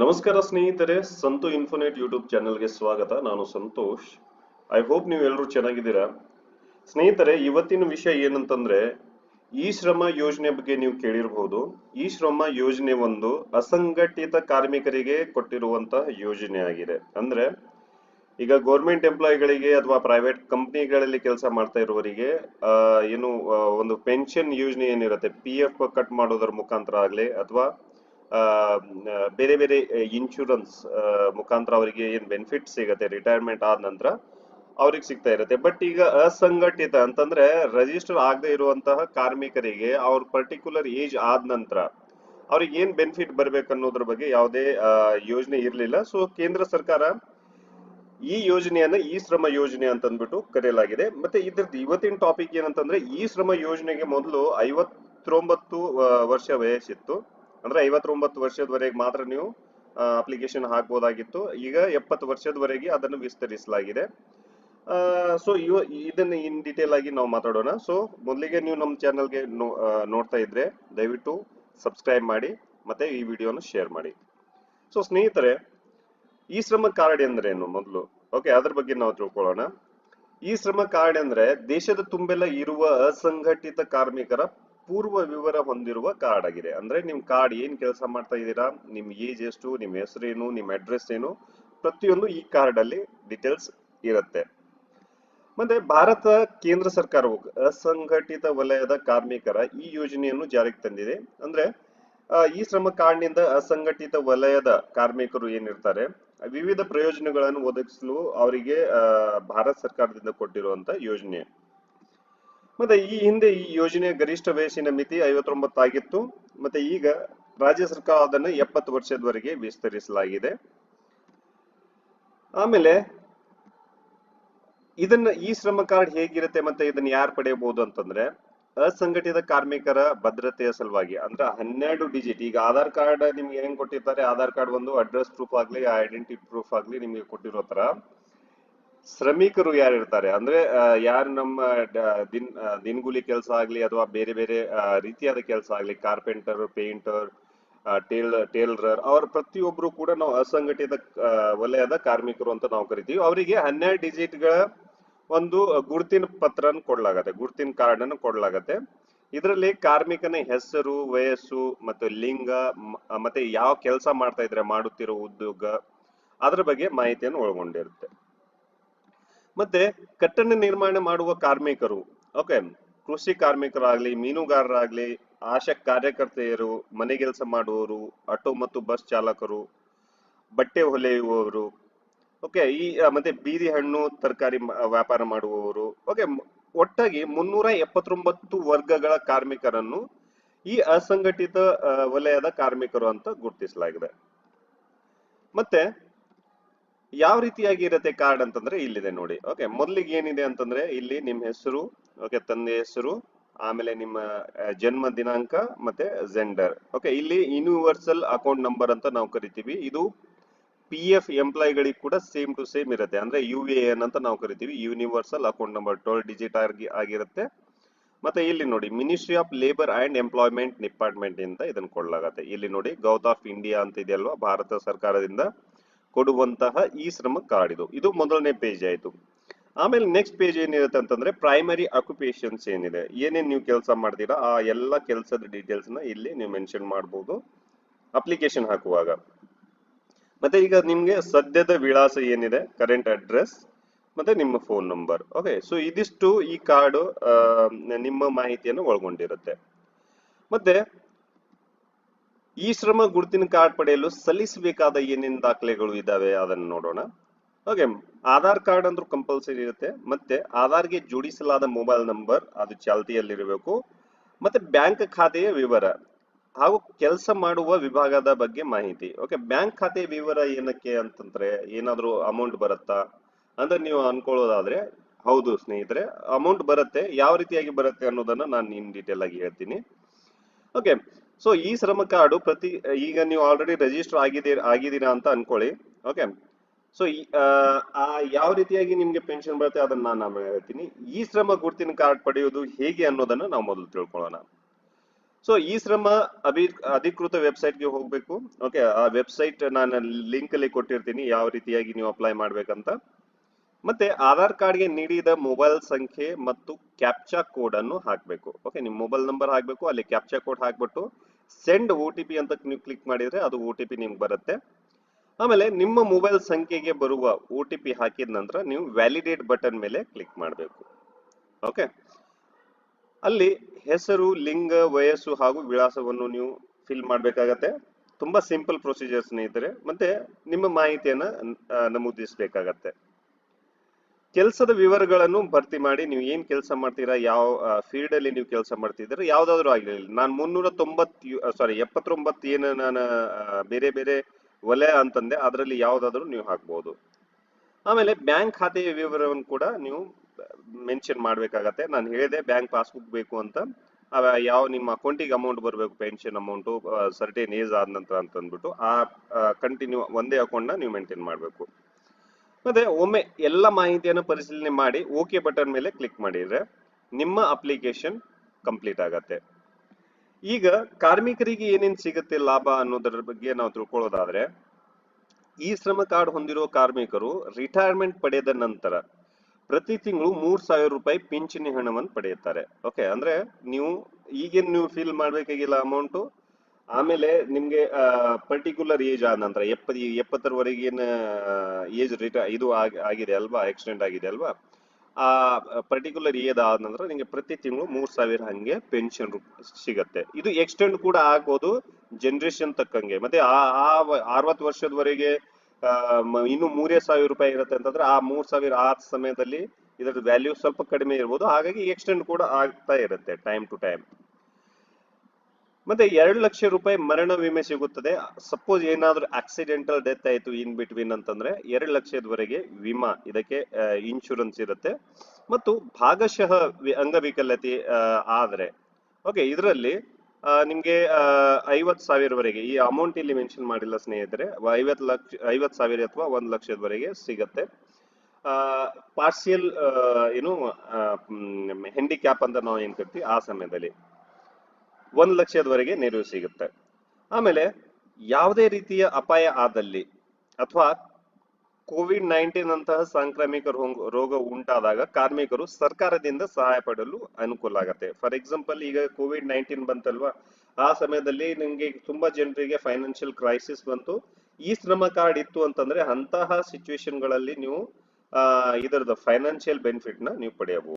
ನಮಸ್ಕಾರ ಸ್ನೇಹಿತರೆ, Santu Infonet YouTube ಚಾನೆಲ್ಗೆ ಸ್ವಾಗತ. ನಾನು ಸಂತೋಷ್. ಐ ಹೋಪ್ ನೀವು ಎಲ್ಲರೂ ಚೆನ್ನಾಗಿದ್ದೀರಾ? ಸ್ನೇಹಿತರೆ, ಇವತ್ತಿನ ವಿಷಯ ಏನಂತಂದ್ರೆ, ಈ ಶ್ರಮ ಯೋಜನೆ ಬಗ್ಗೆ ನೀವು ಕೇಳಿರಬಹುದು ಈ ಶ್ರಮ ಯೋಜನೆ ಒಂದು ಅಸಂಘಟಿತ ಕಾರ್ಮಿಕರಿಗೆ ಕೊಟ್ಟಿರುವಂತಹ ಯೋಜನೆ ಆಗಿದೆ. ಅಂದ್ರೆ, ಈಗ ಗೌರ್ಮೆಂಟ್ ಎಂಪ್ಲಾಯಿಗಳಿಗೆ ಅಥವಾ ಪ್ರೈವೇಟ್ ಕಂಪ್ನಿಗಳಲ್ಲಿ ಕೆಲಸ ಮಾಡ್ತಾ ಇರುವವರಿಗೆ ಏನು ಒಂದು ಪೆನ್ಷನ್ ಯೋಜನೆ ಏನಿರುತ್ತೆ ಪಿ ಎಫ್ ಕಟ್ ಮಾಡೋದ್ರ ಮುಖಾಂತರ ಆಗಲಿ, ಅಥವಾ ಬೇರೆ ಬೇರೆ ಇನ್ಶೂರೆನ್ಸ್ ಮುಖಾಂತರ ಅವರಿಗೆ ಏನ್ ಬೆನಿಫಿಟ್ ಸಿಗತ್ತೆ ರಿಟೈರ್ಮೆಂಟ್ ಆದ ನಂತರ ಅವ್ರಿಗೆ ಸಿಗ್ತಾ ಇರುತ್ತೆ. ಬಟ್ ಈಗ ಅಸಂಘಟಿತ ಅಂತಂದ್ರೆ ರಿಜಿಸ್ಟರ್ ಆಗದೆ ಇರುವಂತಹ ಕಾರ್ಮಿಕರಿಗೆ ಅವ್ರ ಪರ್ಟಿಕ್ಯುಲರ್ ಏಜ್ ಆದ ನಂತರ ಅವ್ರಿಗೆ ಏನ್ ಬೆನಿಫಿಟ್ ಬರ್ಬೇಕು ಅನ್ನೋದ್ರ ಬಗ್ಗೆ ಯಾವುದೇ ಯೋಜನೆ ಇರಲಿಲ್ಲ. ಸೊ ಕೇಂದ್ರ ಸರ್ಕಾರ ಈ ಯೋಜನೆಯನ್ನ ಈ ಶ್ರಮ ಯೋಜನೆ ಅಂತ ಅಂದ್ಬಿಟ್ಟು ಕರೆಯಲಾಗಿದೆ. ಮತ್ತೆ ಇದ್ರದ್ದು ಇವತ್ತಿನ ಟಾಪಿಕ್ ಏನಂತಂದ್ರೆ ಈ ಶ್ರಮ ಯೋಜನೆಗೆ ಮೊದಲು ಐವತ್ತೊಂಬತ್ತು ವರ್ಷ ವಯಸ್ಸಿತ್ತು ಅಂದ್ರೆ ಐವತ್ತೊಂಬತ್ತು ವರ್ಷದವರೆಗೆ ಮಾತ್ರ ನೀವು ಅಪ್ಲಿಕೇಶನ್ ಹಾಕ್ಬೋದಾಗಿತ್ತು. ಈಗ ಎಪ್ಪತ್ತು ವರ್ಷದವರೆಗೆ ಅದನ್ನು ವಿಸ್ತರಿಸಲಾಗಿದೆ. ಸೊ ಇವ, ಇದನ್ನ ಇನ್ ಡೀಟೇಲ್ ಆಗಿ ನಾವು ಮಾತಾಡೋಣ. ಸೊ ಮೊದಲಿಗೆ ನೀವು ನಮ್ಮ ಚಾನಲ್ಗೆ ನೋಡ್ತಾ ಇದ್ರೆ ದಯವಿಟ್ಟು ಸಬ್ಸ್ಕ್ರೈಬ್ ಮಾಡಿ, ಮತ್ತೆ ಈ ವಿಡಿಯೋನ ಶೇರ್ ಮಾಡಿ. ಸೊ ಸ್ನೇಹಿತರೆ, ಈ ಶ್ರಮ ಕಾರ್ಡ್ ಎಂದ್ರೇನು ಮೊದಲು? ಓಕೆ ಅದ್ರ ಬಗ್ಗೆ ನಾವು ತಿಳ್ಕೊಳ್ಳೋಣ. ಈ ಶ್ರಮ ಕಾರ್ಡ್ ಅಂದ್ರೆ ದೇಶದ ತುಂಬೆಲ್ಲ ಇರುವ ಅಸಂಘಟಿತ ಕಾರ್ಮಿಕರ ಪೂರ್ವ ವಿವರ ಹೊಂದಿರುವ ಕಾರ್ಡ್ ಆಗಿದೆ ಅಂದ್ರೆ ನಿಮ್ ಕಾರ್ಡ್ ಏನ್ ಕೆಲಸ ಮಾಡ್ತಾ ಇದ್ದೀರಾ? ನಿಮ್ ಏಜ್ ಎಷ್ಟು? ನಿಮ್ ಹೆಸರೇನು? ನಿಮ್ ಅಡ್ರೆಸ್ ಏನು? ಪ್ರತಿಯೊಂದು ಈ ಕಾರ್ಡ್ ಅಲ್ಲಿ ಡೀಟೇಲ್ಸ್ ಇರುತ್ತೆ. ಮತ್ತೆ ಭಾರತ ಕೇಂದ್ರ ಸರ್ಕಾರವು ಅಸಂಘಟಿತ ವಲಯದ ಕಾರ್ಮಿಕರ ಈ ಯೋಜನೆಯನ್ನು ಜಾರಿಗೆ ತಂದಿದೆ. ಅಂದ್ರೆ ಈ ಶ್ರಮ ಕಾರ್ಡ್ನಿಂದ ಅಸಂಘಟಿತ ವಲಯದ ಕಾರ್ಮಿಕರು ಏನಿರ್ತಾರೆ, ವಿವಿಧ ಪ್ರಯೋಜನಗಳನ್ನು ಒದಗಿಸಲು ಅವರಿಗೆ ಭಾರತ ಸರ್ಕಾರದಿಂದ ಕೊಟ್ಟಿರುವಂತ ಯೋಜನೆ. ಮತ್ತೆ ಈ ಹಿಂದೆ ಈ ಯೋಜನೆಯ ಗರಿಷ್ಠ ವಯಸ್ಸಿನ ಮಿತಿ ಐವತ್ತೊಂಬತ್ತು ಆಗಿತ್ತು ಮತ್ತೆ ಈಗ ರಾಜ್ಯ ಸರ್ಕಾರ ಅದನ್ನು ಎಪ್ಪತ್ತು ವರ್ಷದವರೆಗೆ ವಿಸ್ತರಿಸಲಾಗಿದೆ. ಆಮೇಲೆ ಇದನ್ನ ಈ ಶ್ರಮ ಕಾರ್ಡ್ ಹೇಗಿರುತ್ತೆ ಮತ್ತೆ ಇದನ್ನ ಯಾರು ಪಡೆಯಬಹುದು ಅಂತಂದ್ರೆ ಅಸಂಘಟಿತ ಕಾರ್ಮಿಕರ ಭದ್ರತೆಯ ಸಲುವಾಗಿ ಅಂದ್ರೆ ಹನ್ನೆರಡು ಡಿಜಿಟ್. ಈಗ ಆಧಾರ್ ಕಾರ್ಡ್ ನಿಮ್ಗೆ ಹೆಂಗ್ ಕೊಟ್ಟಿರ್ತಾರೆ? ಆಧಾರ್ ಕಾರ್ಡ್ ಒಂದು ಅಡ್ರೆಸ್ ಪ್ರೂಫ್ ಆಗ್ಲಿ ಐಡೆಂಟಿಟಿ ಪ್ರೂಫ್ ಆಗ್ಲಿ ನಿಮ್ಗೆ ಕೊಟ್ಟಿರೋ ತರ ಶ್ರಮಿಕರು ಯಾರು ಇರ್ತಾರೆ ಅಂದ್ರೆ ಯಾರು ನಮ್ಮ ದಿನ್ ದಿನಗೂಲಿ ಕೆಲಸ ಆಗ್ಲಿ ಅಥವಾ ಬೇರೆ ಬೇರೆ ರೀತಿಯಾದ ಕೆಲಸ ಆಗ್ಲಿ, ಕಾರ್ಪೆಂಟರ್, ಪೇಂಟರ್ ಟೇಲ್ ಟೇಲರ್ ಅವ್ರ ಪ್ರತಿಯೊಬ್ರು ಕೂಡ ನಾವು ಅಸಂಘಟಿತ ವಲಯದ ಕಾರ್ಮಿಕರು ಅಂತ ನಾವು ಕರಿತೀವಿ. ಅವರಿಗೆ ಹನ್ನೆರಡು ಡಿಜಿಟ್ಗಳ ಒಂದು ಗುರುತಿನ ಪತ್ರನ ಕೊಡ್ಲಾಗತ್ತೆ, ಗುರುತಿನ ಕಾರ್ಡ್ ಅನ್ನು ಕೊಡ್ಲಾಗತ್ತೆ. ಇದರಲ್ಲಿ ಕಾರ್ಮಿಕನ ಹೆಸರು, ವಯಸ್ಸು, ಮತ್ತು ಲಿಂಗ ಮತ್ತೆ ಯಾವ ಕೆಲಸ ಮಾಡ್ತಾ ಇದ್ರೆ, ಮಾಡುತ್ತಿರೋ ಉದ್ಯೋಗ, ಅದರ ಬಗ್ಗೆ ಮಾಹಿತಿಯನ್ನು ಒಳಗೊಂಡಿರುತ್ತೆ. ಮತ್ತೆ ಕಟ್ಟಡ ನಿರ್ಮಾಣ ಮಾಡುವ ಕಾರ್ಮಿಕರು. ಓಕೆ ಕೃಷಿ ಕಾರ್ಮಿಕರಾಗ್ಲಿ, ಮೀನುಗಾರರಾಗ್ಲಿ, ಆಶಾ ಕಾರ್ಯಕರ್ತೆಯರು, ಮನೆ ಕೆಲಸ ಮಾಡುವವರು, ಆಟೋ ಮತ್ತು ಬಸ್ ಚಾಲಕರು, ಬಟ್ಟೆ ಹೊಲೆಯುವವರು ಓಕೆ ಈ ಮತ್ತೆ ಬೀದಿ ಹಣ್ಣು ತರಕಾರಿ ವ್ಯಾಪಾರ ಮಾಡುವವರು ಓಕೆ ಒಟ್ಟಾಗಿ ಮುನ್ನೂರ ಎಪ್ಪತ್ತೊಂಬತ್ತು ವರ್ಗಗಳ ಕಾರ್ಮಿಕರನ್ನು ಈ ಅಸಂಘಟಿತ ವಲಯದ ಕಾರ್ಮಿಕರು ಅಂತ ಗುರುತಿಸಲಾಗಿದೆ. ಮತ್ತೆ ಯಾವ ರೀತಿಯಾಗಿ ಇರುತ್ತೆ ಕಾರ್ಡ್ ಅಂತಂದ್ರೆ ಇಲ್ಲಿದೆ ನೋಡಿ. ಓಕೆ ಮೊದಲಿಗೆ ಏನಿದೆ ಅಂತಂದ್ರೆ ಇಲ್ಲಿ ನಿಮ್ಮ ಹೆಸರು ಓಕೆ ತಂದೆ ಹೆಸರು, ಆಮೇಲೆ ನಿಮ್ಮ ಜನ್ಮ ದಿನಾಂಕ ಮತ್ತೆ ಜೆಂಡರ್ ಓಕೆ ಇಲ್ಲಿ ಯೂನಿವರ್ಸಲ್ ಅಕೌಂಟ್ ನಂಬರ್ ಅಂತ ನಾವು ಕರಿತೀವಿ. ಇದು ಪಿ ಎಫ್ ಎಂಪ್ಲಾಯ್ಗಳಿಗೆ ಕೂಡ ಸೇಮ್ ಟು ಸೇಮ್ ಇರುತ್ತೆ. ಅಂದ್ರೆ ಯು ಎ ಎನ್ ಅಂತ ನಾವು ಕರಿತೀವಿ. Universal account number twelve digit ಆಗಿ, ಆಗಿರುತ್ತೆ. ಮತ್ತೆ ಇಲ್ಲಿ ನೋಡಿ ministry of labour and employment department ಇಂದ ಇದನ್ನ ಕೊಡ್ಲಾಗತ್ತೆ. ಇಲ್ಲಿ ನೋಡಿ ಗೌತ್ ಆಫ್ ಇಂಡಿಯಾ ಅಂತ ಇದೆಯಲ್ವಾ? ಭಾರತ ಸರ್ಕಾರದಿಂದ ಕೊಡುವಂತಹ ಈ ಶ್ರಮ ಕಾರ್ಡ್ ಇದು ಇದು ಮೊದಲನೇ ಪೇಜ್ ಆಯಿತು. ಆಮೇಲೆ ನೆಕ್ಸ್ಟ್ ಪೇಜ್ ಏನಿರುತ್ತೆ ಅಂತಂದ್ರೆ ಪ್ರೈಮರಿ ಅಕ್ಯುಪೇಷನ್ಸ್ ಏನಿದೆ. ಏನೇನು ನೀವು ಕೆಲಸ ಮಾಡ್ತೀರಾ, ಆ ಎಲ್ಲ ಕೆಲಸದ ಡೀಟೇಲ್ಸ್ನ ಇಲ್ಲಿ ನೀವು ಮೆನ್ಷನ್ ಮಾಡಬಹುದು ಅಪ್ಲಿಕೇಶನ್ ಹಾಕುವಾಗ. ಮತ್ತೆ ಈಗ ನಿಮ್ಗೆ ಸದ್ಯದ ವಿಳಾಸ ಏನಿದೆ ಕರೆಂಟ್ ಅಡ್ರೆಸ್ ಮತ್ತೆ ನಿಮ್ಮ ಫೋನ್ ನಂಬರ್ ಓಕೆ ಸೊ ಇದಿಷ್ಟು ಈ ಕಾರ್ಡ್ ನಿಮ್ಮ ಮಾಹಿತಿಯನ್ನು ಒಳಗೊಂಡಿರುತ್ತೆ. ಮತ್ತೆ ಈ ಶ್ರಮ ಗುರುತಿನ ಕಾರ್ಡ್ ಪಡೆಯಲು ಸಲ್ಲಿಸಬೇಕಾದ ಏನೇನು ದಾಖಲೆಗಳು ಇದಾವೆ ಅದನ್ನು ನೋಡೋಣ. ಓಕೆ, ಆಧಾರ್ ಕಾರ್ಡ್ ಅಂದ್ರೂ ಕಂಪಲ್ಸರಿ ಇರುತ್ತೆ, ಮತ್ತೆ ಆಧಾರ್ಗೆ ಜೋಡಿಸಲಾದ ಮೊಬೈಲ್ ನಂಬರ್ ಅದು ಚಾಲ್ತಿಯಲ್ಲಿರಬೇಕು, ಮತ್ತೆ ಬ್ಯಾಂಕ್ ಖಾತೆಯ ವಿವರ ಹಾಗೂ ಕೆಲಸ ಮಾಡುವ ವಿಭಾಗದ ಬಗ್ಗೆ ಮಾಹಿತಿ. ಓಕೆ, ಬ್ಯಾಂಕ್ ಖಾತೆಯ ವಿವರ ಏನಕ್ಕೆ ಅಂತಂದ್ರೆ ಏನಾದ್ರೂ ಅಮೌಂಟ್ ಬರುತ್ತಾ? ಅಂದ್ರೆ ನೀವು ಅನ್ಕೊಳ್ಳೋದಾದ್ರೆ, ಹೌದು ಸ್ನೇಹಿತರೆ ಅಮೌಂಟ್ ಬರುತ್ತೆ, ಯಾವ ರೀತಿಯಾಗಿ ಬರುತ್ತೆ ಅನ್ನೋದನ್ನ ನಾನು ಇನ್ ಡೀಟೇಲ್ ಆಗಿ ಹೇಳ್ತೀನಿ. ಓಕೆ ಸೊ ಈ ಶ್ರಮ ಕಾರ್ಡು ಪ್ರತಿ ಈಗ ನೀವು ಆಲ್ರೆಡಿ ರಿಜಿಸ್ಟರ್ ಆಗಿದೆ ಆಗಿದ್ದೀರಾ ಅಂತ ಅನ್ಕೊಳ್ಳಿ. ಓಕೆ ಸೊ ಆ ಯಾವ ರೀತಿಯಾಗಿ ನಿಮ್ಗೆ ಪೆನ್ಷನ್ ಬರುತ್ತೆ ಅದನ್ನ ನಾನು ಆಮೇಲೆ ಹೇಳ್ತೀನಿ. ಈ ಶ್ರಮ ಗುರುತಿನ ಕಾರ್ಡ್ ಪಡೆಯೋದು ಹೇಗೆ ಅನ್ನೋದನ್ನ ನಾವು ಮೊದಲು ತಿಳ್ಕೊಳ್ಳೋಣ. ಸೊ ಈ ಶ್ರಮ ಅಭಿ, ಅಧಿಕೃತ ವೆಬ್ಸೈಟ್ಗೆ ಹೋಗ್ಬೇಕು. ಓಕೆ ಆ ವೆಬ್ಸೈಟ್ ನಾನು ಲಿಂಕ್ ಅಲ್ಲಿ ಕೊಟ್ಟಿರ್ತೀನಿ. ಯಾವ ರೀತಿಯಾಗಿ ನೀವು ಅಪ್ಲೈ ಮಾಡ್ಬೇಕಂತ. ಮತ್ತೆ ಆಧಾರ್ ಕಾರ್ಡ್ಗೆ ನೀಡಿದ ಮೊಬೈಲ್ ಸಂಖ್ಯೆ ಮತ್ತು ಕ್ಯಾಪ್ಚಾ ಕೋಡ್ ಅನ್ನು ಹಾಕಬೇಕು. ಓಕೆ ನಿಮ್ಮ ಮೊಬೈಲ್ ನಂಬರ್ ಹಾಕಬೇಕು, ಅಲ್ಲಿ ಕ್ಯಾಪ್ಚಾ ಕೋಡ್ ಹಾಕ್ಬಿಟ್ಟು ಸೆಂಡ್ ಒ ಟಿ ಪಿ ಅಂತ ನೀವು ಕ್ಲಿಕ್ ಮಾಡಿದ್ರೆ ಅದು ಒ ಟಿ ಪಿ ನಿಮ್ಗೆ ಬರುತ್ತೆ. ಆಮೇಲೆ ನಿಮ್ಮ ಮೊಬೈಲ್ ಸಂಖ್ಯೆಗೆ ಬರುವ ಒ ಟಿ ಪಿ ಹಾಕಿದ ನಂತರ ನೀವು ವ್ಯಾಲಿಡೇಟ್ ಬಟನ್ ಮೇಲೆ ಕ್ಲಿಕ್ ಮಾಡಬೇಕು. ಓಕೆ ಅಲ್ಲಿ ಹೆಸರು, ಲಿಂಗ, ವಯಸ್ಸು ಹಾಗೂ ವಿಳಾಸವನ್ನು ನೀವು ಫಿಲ್ ಮಾಡಬೇಕಾಗತ್ತೆ. ತುಂಬಾ ಸಿಂಪಲ್ ಪ್ರೊಸೀಜರ್ ಇದ್ರೆ ಮತ್ತೆ ನಿಮ್ಮ ಮಾಹಿತಿಯನ್ನ ನಮೂದಿಸಬೇಕಾಗತ್ತೆ. ಕೆಲಸದ ವಿವರಗಳನ್ನು ಭರ್ತಿ ಮಾಡಿ ನೀವು ಏನ್ ಕೆಲಸ ಮಾಡ್ತೀರಾ, ಯಾವ ಫೀಲ್ಡ್ ಅಲ್ಲಿ ನೀವು ಕೆಲಸ ಮಾಡ್ತಿದ್ರೆ ಯಾವ್ದಾದ್ರು ಆಗಿರಲಿ ನಾನು ಮುನ್ನೂರ ತೊಂಬತ್ ಸಾರಿ ಎಪ್ಪತ್ತೊಂಬತ್ತು ಏನು ನಾನು ಬೇರೆ ಬೇರೆ ವಲಯ ಅಂತಂದೆ, ಅದರಲ್ಲಿ ಯಾವ್ದಾದ್ರು ನೀವು ಹಾಕ್ಬೋದು. ಆಮೇಲೆ ಬ್ಯಾಂಕ್ ಖಾತೆಯ ವಿವರವನ್ನು ಕೂಡ ನೀವು ಮೆನ್ಷನ್ ಮಾಡ್ಬೇಕಾಗತ್ತೆ. ನಾನು ಹೇಳಿದೆ ಬ್ಯಾಂಕ್ ಪಾಸ್ಬುಕ್ ಬೇಕು ಅಂತ. ಯಾವ, ನಿಮ್ಮ ಅಕೌಂಟಿಗೆ ಅಮೌಂಟ್ ಬರಬೇಕು, ಪೆನ್ಷನ್ ಅಮೌಂಟ್ ಸರ್ಟೇನ್ ಏಜ್ ಆದ ನಂತರ ಅಂತ ಅಂದ್ಬಿಟ್ಟು ಆ, ಕಂಟಿನ್ಯೂ, ಒಂದೇ ಅಕೌಂಟ್ನ ನೀವು ಮೇಂಟೈನ್ ಮಾಡಬೇಕು. ಮತ್ತೆ ಒಮ್ಮೆ ಎಲ್ಲ ಮಾಹಿತಿಯನ್ನು ಪರಿಶೀಲನೆ ಮಾಡಿ ಓಕೆ ಬಟನ್ ಮೇಲೆ ಕ್ಲಿಕ್ ಮಾಡಿದ್ರೆ ನಿಮ್ಮ ಅಪ್ಲಿಕೇಶನ್ ಕಂಪ್ಲೀಟ್ ಆಗತ್ತೆ. ಈಗ ಕಾರ್ಮಿಕರಿಗೆ ಏನೇನ್ ಸಿಗುತ್ತೆ ಲಾಭ ಅನ್ನೋದರ ಬಗ್ಗೆ ನಾವು ತಿಳ್ಕೊಳ್ಳೋದಾದ್ರೆ, ಈ ಶ್ರಮ ಕಾರ್ಡ್ ಹೊಂದಿರುವ ಕಾರ್ಮಿಕರು ರಿಟೈರ್ಮೆಂಟ್ ಪಡೆದ ನಂತರ ಪ್ರತಿ ತಿಂಗಳು ಮೂರ್ ಸಾವಿರ ರೂಪಾಯಿ ಪಿಂಚಣಿ ಹಣವನ್ನು ಪಡೆಯುತ್ತಾರೆ. ಓಕೆ ಅಂದ್ರೆ ನೀವು ಈಗೇನು ನೀವು ಫಿಲ್ ಮಾಡ್ಬೇಕಾಗಿಲ್ಲ ಅಮೌಂಟು ಆಮೇಲೆ ನಿಮ್ಗೆ ಪರ್ಟಿಕ್ಯುಲರ್ ಏಜ್ ಆದ ನಂತರ, ಎಪ್ಪತ್, ಎಪ್ಪತ್ತರವರೆಗಿನ ಏಜ್ ರಿಟ ಇದು ಆಗ್- ಆಗಿದೆ ಅಲ್ವಾ ಎಕ್ಸ್ಟೆಂಡ್ ಆಗಿದೆ ಅಲ್ವಾ, ಆ ಪರ್ಟಿಕ್ಯುಲರ್ ಏಜ್ ಆದ ನಂತರ ನಿಮಗೆ ಪ್ರತಿ ತಿಂಗಳು ಮೂರ್ ಸಾವಿರ ಹಂಗೆ ಪೆನ್ಷನ್ ಸಿಗತ್ತೆ. ಇದು ಎಕ್ಸ್ಟೆಂಡ್ ಕೂಡ ಆಗ್ಬೋದು ಜನರೇಷನ್ ತಕ್ಕಂಗೆ. ಮತ್ತೆ ಆ ಆ, ಅರವತ್ತು ವರ್ಷದವರೆಗೆ ಇನ್ನು ಮೂರೇ ಸಾವಿರ ರೂಪಾಯಿ ಇರುತ್ತೆ ಅಂತಂದ್ರೆ, ಆ ಮೂರ್ ಸಾವಿರ ಆ ಸಮಯದಲ್ಲಿ ಇದರ ವ್ಯಾಲ್ಯೂ ಸ್ವಲ್ಪ ಕಡಿಮೆ ಇರ್ಬೋದು. ಹಾಗಾಗಿ ಎಕ್ಸ್ಟೆಂಡ್ ಕೂಡ ಆಗ್ತಾ ಇರುತ್ತೆ ಟೈಮ್ ಟು ಟೈಮ್ ಮತ್ತೆ ಎರಡು ಲಕ್ಷ ರೂಪಾಯಿ ಮರಣ ವಿಮೆ ಸಿಗುತ್ತದೆ. ಸಪೋಸ್ ಏನಾದ್ರೂ ಆಕ್ಸಿಡೆಂಟಲ್ ಡೆತ್ ಆಯ್ತು ಇನ್ ಬಿಟ್ವೀನ್ ಅಂತಂದ್ರೆ ಎರಡು ಲಕ್ಷದವರೆಗೆ ವಿಮಾ, ಇದಕ್ಕೆ ಇನ್ಶೂರೆನ್ಸ್ ಇರುತ್ತೆ. ಮತ್ತು ಭಾಗಶಃ ಅಂಗವಿಕಲತೆ ಆದ್ರೆ ಓಕೆ ಇದರಲ್ಲಿ ನಿಮ್ಗೆ ಐವತ್ ಸಾವಿರವರೆಗೆ, ಈ ಅಮೌಂಟ್ ಇಲ್ಲಿ ಮೆನ್ಷನ್ ಮಾಡಿಲ್ಲ ಸ್ನೇಹಿತರೆ ಐವತ್ ಲಕ್ಷ ಐವತ್ ಸಾವಿರ ಅಥವಾ ಒಂದ್ ಲಕ್ಷದವರೆಗೆ ಸಿಗತ್ತೆ. ಪಾರ್ಸಿಯಲ್ ಏನು ಹ್ಯಾಂಡಿಕ್ಯಾಪ್ ಅಂತ ನಾವು ಏನ್ ಕರಿತೀವಿ, ಆ ಸಮಯದಲ್ಲಿ. ಒಂದ್ ಲಕ್ಷದವರೆಗೆ ನೆರವು ಸಿಗುತ್ತೆ. ಆಮೇಲೆ ಯಾವುದೇ ರೀತಿಯ ಅಪಾಯ ಆದಲ್ಲಿ ಅಥವಾ ಕೋವಿಡ್ ನೈನ್ಟೀನ್ ಅಂತಹ ಸಾಂಕ್ರಾಮಿಕ ರೋಗ- ಉಂಟಾದಾಗ ಕಾರ್ಮಿಕರು ಸರ್ಕಾರದಿಂದ ಸಹಾಯ ಪಡಲು ಅನುಕೂಲ ಆಗತ್ತೆ. ಫಾರ್ ಎಕ್ಸಾಂಪಲ್ ಈಗ ಕೋವಿಡ್ ನೈನ್ಟೀನ್ ಬಂತಲ್ವಾ? ಆ ಸಮಯದಲ್ಲಿ ನಿಮ್ಗೆ ತುಂಬಾ ಜನರಿಗೆ ಫೈನಾನ್ಷಿಯಲ್ ಕ್ರೈಸಿಸ್ ಬಂತು. ಈ ಶ್ರಮ ಕಾರ್ಡ್ ಇತ್ತು ಅಂತಂದ್ರೆ ಅಂತಹ ಸಿಚುವೇಶನ್ಗಳಲ್ಲಿ ನೀವು ಇದರದ ಫೈನಾನ್ಷಿಯಲ್ ಬೆನಿಫಿಟ್ನ ನೀವು ಪಡೆಯಬಹುದು.